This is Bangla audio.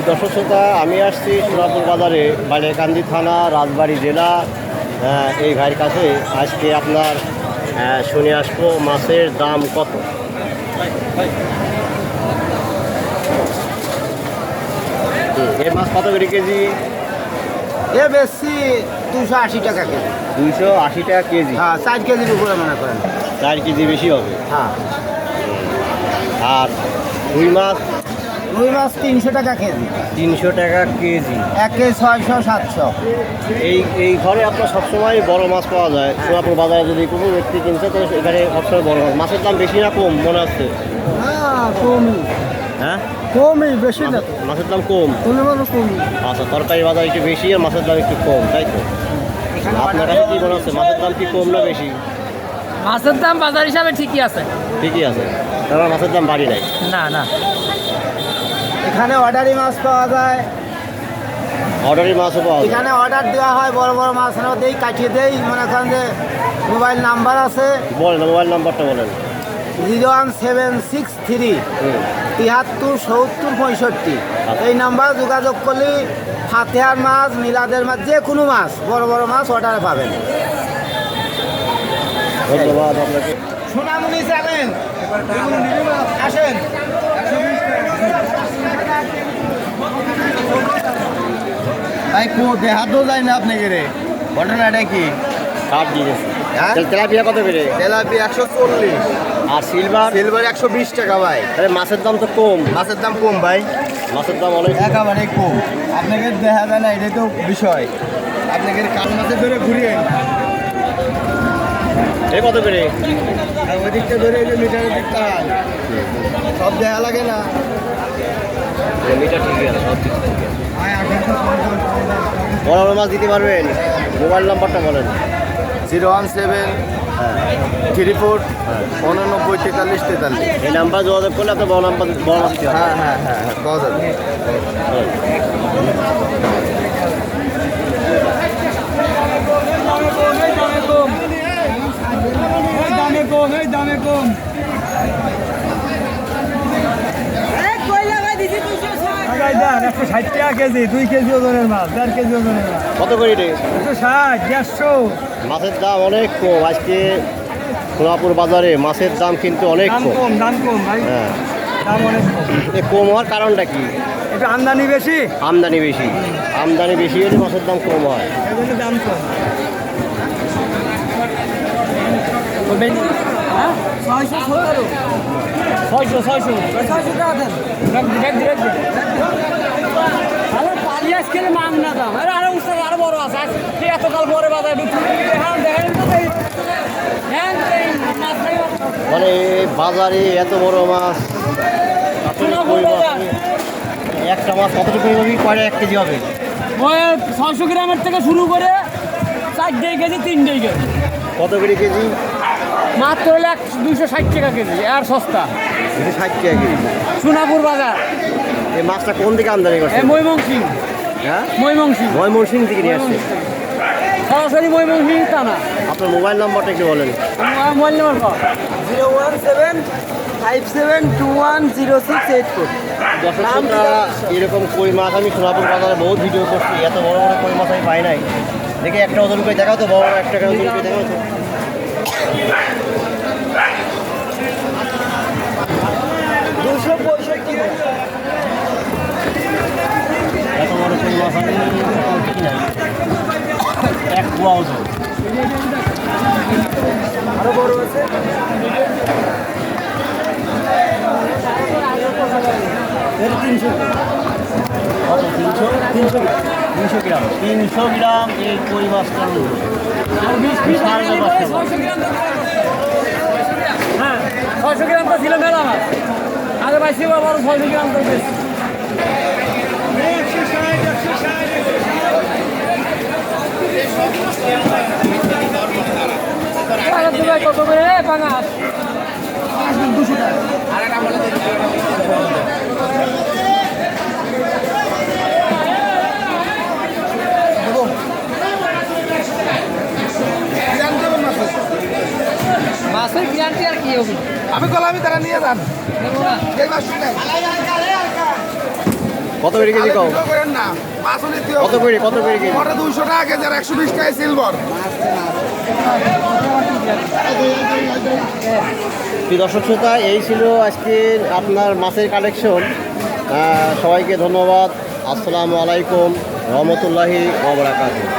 দর্শক শ্রোতা আমি আসছি সোনাপুর বাজারে বালিয়াকান্দি থানা রাজবাড়ি জেলা। এই ভাইয়ের কাছে আজকে আপনার শুনে আসব মাছের দাম কত। এ মাছ কত করে কেজি? এ বেশি দুশো আশি টাকা কেজি। দুইশো আশি টাকা কেজি। হ্যাঁ চার কেজির উপরে মনে করেন। চার কেজি বেশি হবে। হ্যাঁ। আর রুই মাছ? রুই মাছ তিনশো টাকা কেজি। তিনশো টাকা কেজি। এক কেজি ছয়শো সাতশো। এই এই ঘরে আপনার সবসময় বড় মাছ পাওয়া যায়। সোনাপুর বাজারে যদি কোনো ব্যক্তি কিনছে তো এখানে সবসময় বড় মাছ। মাছের দাম বেশি না কম মনে হচ্ছে? হ্যাঁ কমই। হ্যাঁ? কমই বেশি না মাছের দাম কম? কোনো কমই আচ্ছা তরকারি বাজার একটু বেশি আর মাছের দাম একটু কম তাই তো? আপনার কাছে কি মনে হচ্ছে মাছের দাম কি কম না বেশি? মাছের দাম বাজার হিসাবে ঠিকই আছে। ঠিকই আছে। তারপর মাছের দাম বাড়ি নাই? না না। এখানে অর্ডারি মাছ পাওয়া যায়। অর্ডারি মাছও পাওয়া যায়। এখানে অর্ডার দেওয়া হয় বড় বড় মাছ নেওয়া দেই কাটিয়ে দেই। মনে করেন যে মোবাইল নাম্বার আছে। বলেন মোবাইল নাম্বারটা বলেন। Zero one seven six three তিয়াত্তর সত্তর পঁয়ষট্টি। এই নাম্বার যোগাযোগ করলে ফাতেহার মাছ মিলাদের মাছ যে কোনো মাছ বড় বড় মাছ অর্ডারে পাবেন। ধন্যবাদ আপনাকে। সোনামুনি চ্যানেল আসেন। ভাই কো? দেহাতেও যায় না আপনাকে রে। ঘটনাটা কি? কাঠ দিয়ে গেছে। হ্যাঁ? তেলাপিয়া কত বেড়ে তেলাপি একশো চল্লিশ। আর সিলভার? সিলভার একশো বিশ টাকা ভাই। তাহলে মাছের দাম তো কম। মাছের দাম কম ভাই। মাছের দাম অনেক একেবারে কম। আপনাকে দেখা যায় না এটাই তো বিষয়। আপনাকে কাল মাছে ধরে ঘুরিয়ে এই কত বেড়ে ওই দিকটা ধরে এই যে মিটারের দিকটা। সব দেখা লাগে না। মিটার ঠিকই আছে সব ঠিক আছে। বড় বড় মাছ দিতে পারবেন? মোবাইল নাম্বারটা বলেন। Zero one seven three four উননব্বই তেতাল্লিশ তেতাল্লিশ। এই নাম্বার যোগাযোগ করলে আপনার বড় নাম্বার বড় মাছ হ্যাঁ হ্যাঁ হ্যাঁ হ্যাঁ পাওয়া যাবে দামে কম এই দামে কম একশো ষাট টাকা কেজি দুই কেজি ওজনের মাছ দেড় কেজি ওজনের মাছ। কত করে রে একশো ষাট দেড়শো। মাছের দাম অনেক কম আজকে সোনাপুর বাজারে মাছের দাম কিন্তু অনেক কম। দাম কম ভাই। হ্যাঁ। দাম অনেক কম। কম হওয়ার কারণটা কি? একটু আমদানি বেশি? আমদানি বেশি। আমদানি বেশি হলে মাছের দাম কম হয়। দাম কম। ছয়শো সতেরো। ছয়শো ছয়শো। ছয়শো টাকা দেন। খেলে মান না দাম। আরে আরও উৎসব আরও বড় আছে। আজ এতকাল পরে বাজার হ্যাঁ দেখেন তো এই হ্যাঁ মানে বাজারে এত বড় মাছ মাছ? একটা মাছ কতটুকু হবে কয়টা এক কেজি হবে? ছয়শো গ্রামের থেকে শুরু করে চার দেড় কেজি তিন দেড় কেজি। কত করে কেজি? মাত্র হলে এক দুশো ষাট টাকা কেজি আর সস্তা। ষাট টাকা কেজি। সোনাপুর বাজার। এই মাছটা কোন দিকে আমদানি করছে এ ময়মনসিং হ্যাঁ? ময়মনসিং ময়মনসিং থেকে নিয়ে আসছে। সরাসরি ময়মনসিং টানা আপনার মোবাইল নাম্বারটা একটু বলেন। আমার মোবাইল নাম্বার কত zero one seven five seven two one zero six eight four. এরকম কই মাছ আমি সোনাপুর বাজারে বহুত ভিডিও করছি এত বড় বড় কই মাছ আমি পাই নাই। দেখে একটা ওজন করে দেখাও তো বড় বড় একটা করে ওজন করে দেখাও তো। দুশো পঁয়ষট্টি এত বড় কই মাছ আমি দেখি নাই এক পোয়া ওজন আরও বড় আছে কত তিনশো তিনশো তিনশো গ্রাম। তিনশো গ্রাম এই কই মাছটার ব্যাপার ছিল। হ্যাঁ ছয়শো গ্রাম তো ছিল মেলা মাছ আগে বড় ছয়শো গ্রাম তো বেশি কত করে পাঙাশ দুশো টাকা। মাছের গ্যারান্টি আর কি হবে? আমি কলামি তারা নিয়ে যান। কত করে কেজি কও? করেন না। আসলে কত করে কত করে কেজি? পরে দুইশো টাকা কেজি আর একশো বিশ টাকা সিলভার দর্শক শ্রোতা এই ছিল আজকের আপনার মাছের কালেকশন সবাইকে ধন্যবাদ। আসসালামু আলাইকুম। রহমতুল্লাহি ওবরাকাতুহ